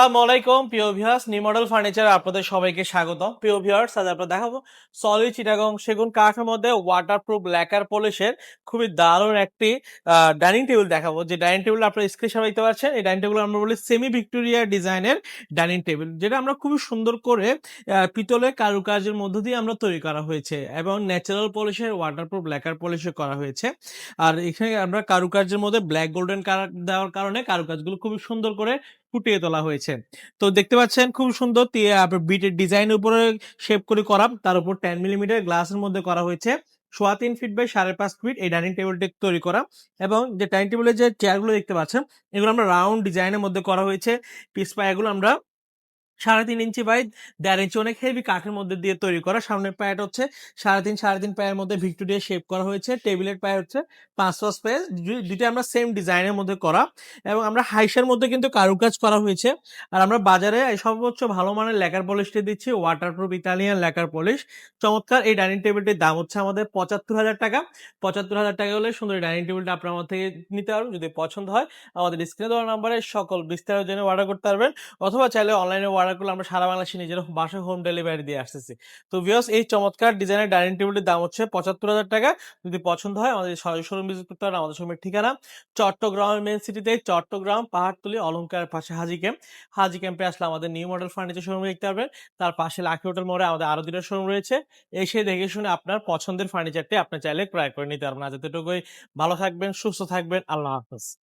আসসালামু আলাইকুম প্রিয় ভিউয়ার্স নিউ মডেল ফার্নিচার আপনাদের সবাইকে স্বাগত প্রিয় ভিউয়ার্স আজ আমরা দেখাবো সলিড চিটাগং সেগুন কাঠের মধ্যে ওয়াটারপ্রুফ ল্যাকার পলিশের খুবই দারুণ একটি ডাইনিং টেবিল দেখাবো। যে ডাইনিং টেবিল আপনারা স্ক্রিন সামনে দেখতে পাচ্ছেন এই ডাইনিং টেবিল আমরা বলি সেমি ভিক্টোরিয়া ডিজাইনের ডাইনিং টেবিল যেটা আমরা খুবই সুন্দর করে আহ, পিতলের কারুকাজের মধ্য দিয়ে আমরা তৈরি করা হয়েছে এবং ন্যাচারাল পলিশের ওয়াটারপ্রুফ ল্যাকার পলিশে করা হয়েছে। আর এখানে আমরা কারুকার্যের মধ্যে ব্ল্যাক গোল্ডেন কালার দেওয়ার কারণে কারুকাজগুলো খুবই সুন্দর করে ফুটিয়ে তোলা হয়েছে। তো দেখতে পাচ্ছেন খুব সুন্দর বিটের ডিজাইন উপরে শেপ করে করা তার উপর টেন মিলিমিটার গ্লাসের মধ্যে করা হয়েছে। সোয়া তিন ফিট বাই সাড়ে পাঁচ ফিট এই ডাইনিং টেবিলটি তৈরি করা এবং যে ডাইনিং টেবিলের যে চেয়ারগুলো দেখতে পাচ্ছেন, এগুলো আমরা রাউন্ড ডিজাইনের মধ্যে করা হয়েছে। পিস পায়াগুলো আমরা সাড়ে তিন ইঞ্চি বাই দেড় ইঞ্চি অনেক হেভি কাঠের মধ্যে দিয়ে তৈরি করা। সামনের পায়াটা হচ্ছে সাড়ে তিন সাড়ে তিন পায়ের মধ্যে ভিক্টোরিয়া শেপ করা হয়েছে। টেবিলের পায়ে হচ্ছে পাঁচ পাঁচ পায়ে দু- দুইটা আমরা সেম ডিজাইনের মধ্যে করা। এবং আমরা হাইসের মধ্যে কিন্তু কারুকাজ করা হয়েছে। আর আমরা বাজারে সর্বোচ্চ ভালো মানের লেকার পলিশটি দিচ্ছি ওয়াটারপ্রুফ ইতালিয়ান লেকার পলিশ চমৎকার, এই ডাইনিং টেবিলটির দাম হচ্ছে আমাদের পঁচাত্তর হাজার টাকা। পঁচাত্তর হাজার টাকা হলে সুন্দর ডাইনিং টেবিলটা আপনার আমার থেকে নিতে পারবেন। যদি পছন্দ হয়, আমাদের স্ক্রিনে দেওয়া নাম্বারে সকল বিস্তারের জন্য অর্ডার করতে পারবেন। অথবা চাইলে অনলাইনে অর্ডার করলে আমরা সারা বাংলাদেশে নিজের বাসায় হোম ডেলিভারি দিয়ে আসতেছি। তো ভিউয়ার্স এই চমৎকার ডিজাইনের ডাইনিং টেবিলের দাম হচ্ছে পঁচাত্তর হাজার টাকা। যদি পছন্দ হয়, আমাদের সরাসরি শোরুম ভিজিট করতে পারেন, আমাদের শোরুমের ঠিকানা চট্টগ্রামের মেন সিটিতে চট্টগ্রাম, পাহাড়তলি অলঙ্কার পাশে হাজি ক্যাম্প হাজি ক্যাম্পে আসলে আমাদের নিউ মডেল ফার্নিচার শোরুম দেখতে পারবেন। তার পাশে লাখি হোটেল মোড়ে আমাদের আরও দুটো শোরুম রয়েছে। এসে দেখে শুনে আপনার পছন্দের ফার্নিচারটি আপনি চাইলে ক্রয় করে নিতে পারবেন। আজ এতটুকুই। ভালো থাকবেন, সুস্থ থাকবেন। আল্লাহ হাফেজ।